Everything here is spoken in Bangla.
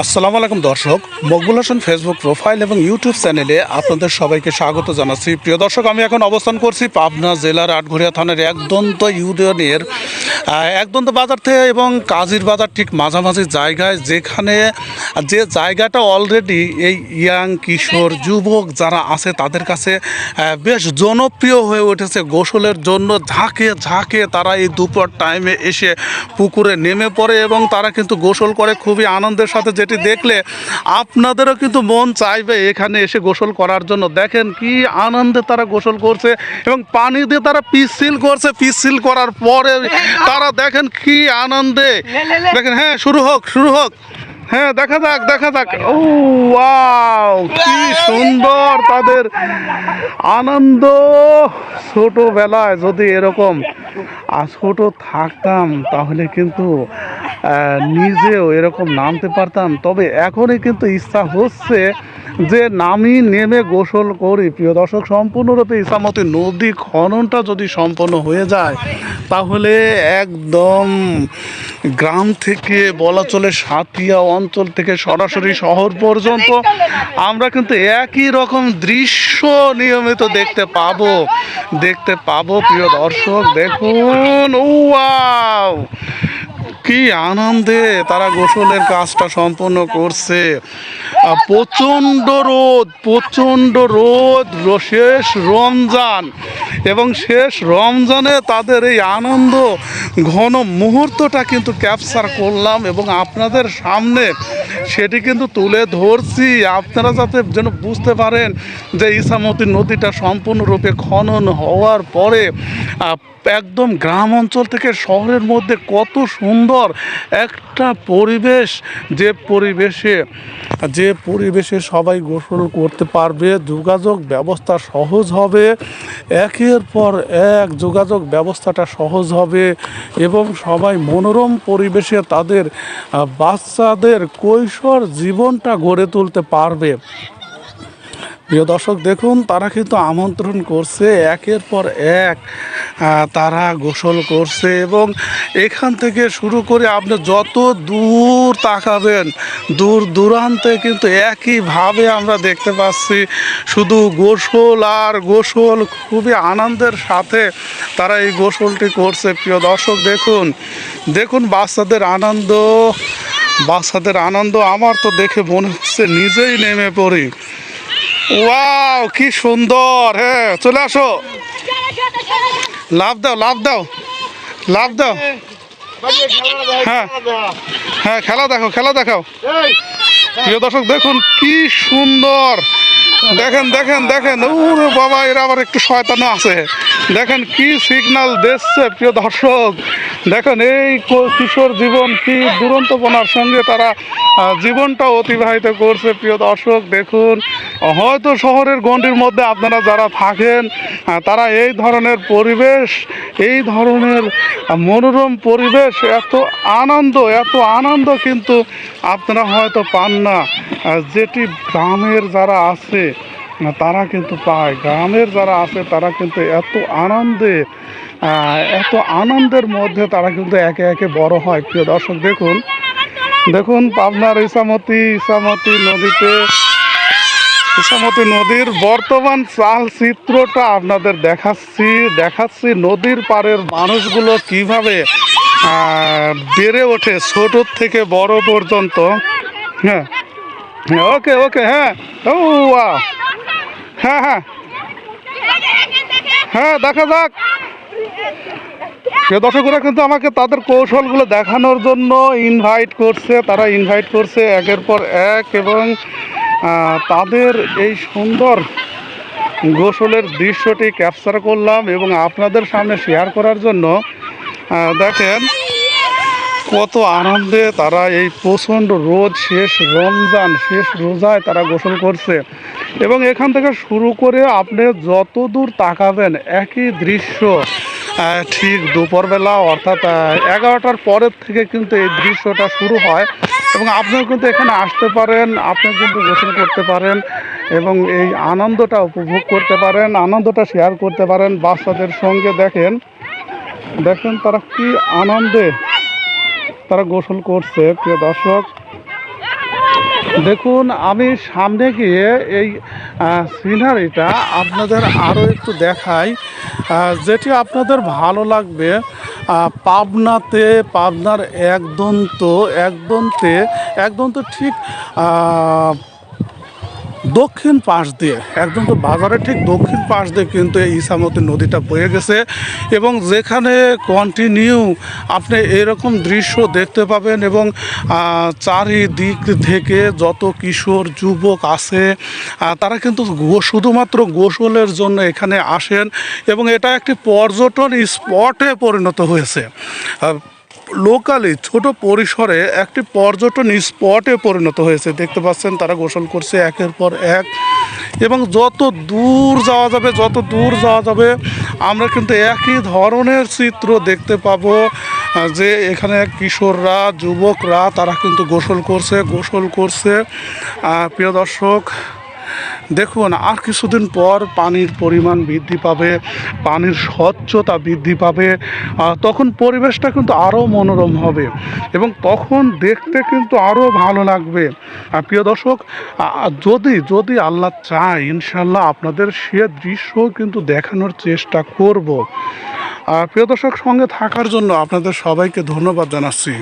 আসসালামু আলাইকুম দর্শক, মকবুল হাসান ফেসবুক প্রোফাইল এবং ইউটিউব চ্যানেলে আপনাদের সবাইকে স্বাগত জানাচ্ছি। প্রিয় দর্শক, আমি এখন অবস্থান করছি পাবনা জেলার আটঘরিয়া থানার একদন্ত ইউনিয়নের একদন্ত বাজার থেকে এবং কাজির বাজার ঠিক মাঝামাঝি জায়গায় যেখানে যে জায়গাটা অলরেডি এই ইয়াং কিশোর যুবক যারা আছে তাদের কাছে বেশ জনপ্রিয় হয়ে উঠেছে গোসলের জন্য। ঝাঁকে ঝাঁকে তারা এই দুপুর টাইমে এসে পুকুরে নেমে পড়ে এবং তারা কিন্তু গোসল করে খুবই আনন্দের সাথে যেটি দেখলে আপনাদেরও কিন্তু মন চাইবে এখানে এসে গোসল করার জন্য। দেখেন কি আনন্দে তারা গোসল করছে এবং পানি দিয়ে তারা পিসিল করছে। পিসিল করার পরে তারা দেখেন কি আনন্দে। দেখেন হ্যাঁ শুরু হোক শুরু হোক। হ্যাঁ দেখা যাক দেখা যাক। ও ওয়াও কি সুন্দর তাদের আনন্দ। ছোটবেলায় যদি এরকম আহ, ছোট থাকতাম তাহলে কিন্তু নিজেও এরকম নামতে পারতাম। তবে এখনই কিন্তু ইচ্ছা হচ্ছে যে নামি নেমে গোসল করি। প্রিয় দর্শক সম্পূর্ণরূপে ইসামতি নদী খননটা যদি সম্পন্ন হয়ে যায় তাহলে একদম গ্রাম থেকে বলা চলে সাতিয়া অঞ্চল থেকে সরাসরি শহর পর্যন্ত আমরা কিন্তু একই রকম দৃশ্য নিয়মিত দেখতে পাবো। দেখতে পাবো, প্রিয় দর্শক। দেখুন, ওয়াও! কি আনন্দে তারা গোসলের কাজটা সম্পন্ন করছে। প্রচণ্ড রোদ প্রচণ্ড রোদ শেষ রমজান। এবং শেষ রমজানে তাদের এই আনন্দ, ঘন মুহূর্তটা কিন্তু ক্যাপচার করলাম এবং আপনাদের সামনে সেটি কিন্তু তুলে ধরছি। আপনারা যাতে যেন বুঝতে পারেন যে ইসামতি নদীটা সম্পূর্ণরূপে খনন হওয়ার পরে একদম গ্রাম অঞ্চল থেকে শহরের মধ্যে কত সুন্দর একটা পরিবেশ, যে পরিবেশে যে পরিবেশে সবাই গোসল করতে পারবে, যোগাযোগ ব্যবস্থা সহজ হবে, একের পর এক যোগাযোগ ব্যবস্থাটা সহজ হবে এবং সবাই মনোরম পরিবেশে তাদের বাচ্চাদের কৈশোর জীবনটা গড়ে তুলতে পারবে। প্রিয় দর্শক, দেখুন, তারা কিন্তু আমন্ত্রণ করছে, একের পর এক তারা গোসল করছে এবং এখান থেকে শুরু করে আপনি যত দূর তাকাবেন, দূর দূরান্তে কিন্তু একইভাবে আমরা দেখতে পাচ্ছি, শুধু গোসল আর গোসল খুবই আনন্দের সাথে তারা এই গোসলটি করছে। প্রিয় দর্শক, দেখুন দেখুন বাচ্চাদের আনন্দ বাচ্চাদের আনন্দ আমার তো দেখে মনে হচ্ছে নিজেই নেমে পড়ি। ওয়াও কি সুন্দর হ্যাঁ চলে আসো। লাভ দাও লাভ দাও লাভ দাও। হ্যাঁ হ্যাঁ খেলা দেখো খেলা দেখাও। প্রিয় দর্শক, দেখুন কি সুন্দর। দেখেন দেখেন দেখেন ওরে বাবা, এরা আবার একটু শয়তানো আছে। দেখেন কি সিগন্যাল দিচ্ছে, প্রিয় দর্শক। দেখেন, এই কিশোর জীবন কি দুরন্তপনার সঙ্গে তারা জীবনটা অতিবাহিত করছে। প্রিয় দর্শক, দেখুন, হয়তো শহরের গণ্ডির মধ্যে আপনারা যারা থাকেন তারা এই ধরনের পরিবেশ, এই ধরনের মনোরম পরিবেশ, এত আনন্দ এত আনন্দ কিন্তু আপনারা হয়তো পান না। যেটি গ্রামের যারা আছে তারা কিন্তু পায়। গ্রামের যারা আছে, তারা কিন্তু এত আনন্দে এত আনন্দের মধ্যে তারা কিন্তু একে একে বড় হয়। প্রিয় দর্শক, দেখুন দেখুন পাবনার ইসামতি ইসামতি নদীতে, ইসামতি নদীর বর্তমান চাল চিত্রটা আপনাদের দেখাচ্ছি দেখাচ্ছি নদীর পাড়ের মানুষগুলো কীভাবে বেড়ে ওঠে ছোট থেকে বড় পর্যন্ত। হ্যাঁ ওকে ওকে হ্যাঁ ও। হ্যাঁ হ্যাঁ। হ্যাঁ দেখা যাক। সে দর্শকরা কিন্তু আমাকে তাদের কৌশলগুলো দেখানোর জন্য ইনভাইট করছে, তারা ইনভাইট করছে একের পর এক এবং তাদের এই সুন্দর গোসলের দৃশ্যটি ক্যাপচার করলাম এবং আপনাদের সামনে শেয়ার করার জন্য দেখেন কত আনন্দে তারা এই প্রচণ্ড রোদ, শেষ রমজান, শেষ রোজায় তারা গোসল করছে। এবং এখান থেকে শুরু করে আপনি যত দূর তাকাবেন একই দৃশ্য ঠিক দুপুরবেলা অর্থাৎ এগারোটার পরের থেকে কিন্তু এই দৃশ্যটা শুরু হয় এবং আপনিও কিন্তু এখানে আসতে পারেন আপনি কিন্তু গোসল করতে পারেন এবং এই আনন্দটা উপভোগ করতে পারেন, আনন্দটা শেয়ার করতে পারেন বাচ্চাদের সঙ্গে। দেখেন দেখেন তারা কি আনন্দে তারা গোসল করছে। প্রিয় দর্শক দেখুন, আমি সামনে গিয়ে এই সিনারিটা আপনাদের আরও একটু দেখাই। যেটি আপনাদের ভালো লাগবে পাবনাতে, পাবনার একদন্ত, একদন্তে, একদন্ত ঠিক দক্ষিণ পাশ দিয়ে, একদম তো বাজারের ঠিক দক্ষিণ পাশ দিয়ে কিন্তু এই ইসামতি নদীটা বয়ে গেছে এবং যেখানে কন্টিনিউ আপনি এরকম দৃশ্য দেখতে পাবেন এবং চারিদিক থেকে যত কিশোর, যুবক আছে তারা কিন্তু শুধুমাত্র গোসলের জন্য এখানে আসেন এবং এটা একটি পর্যটন স্পটে পরিণত হয়েছে। লোকালি ছোট পরিসরে একটি পর্যটন স্পটে পরিণত হয়েছে। দেখতে পাচ্ছেন, তারা গোসল করছে একের পর এক। এবং যত দূর যাওয়া যাবে, যত দূর যাওয়া যাবে, আমরা কিন্তু একই ধরনের চিত্র দেখতে পাবো, যে এখানে কিশোররা, যুবকরা, তারা কিন্তু গোসল করছে গোসল করছে। প্রিয় দর্শক দেখুন, আর কিছুদিন পর পানির পরিমাণ বৃদ্ধি পাবে, পানির স্বচ্ছতা বৃদ্ধি পাবে তখন পরিবেশটা কিন্তু আরও মনোরম হবে এবং তখন দেখতে কিন্তু আরও ভালো লাগবে। আর প্রিয় দর্শক যদি যদি আল্লাহ চায় ইনশাল্লাহ আপনাদের সে দৃশ্য কিন্তু দেখানোর চেষ্টা করব। আর প্রিয় দর্শক, সঙ্গে থাকার জন্য আপনাদের সবাইকে ধন্যবাদ জানাচ্ছি।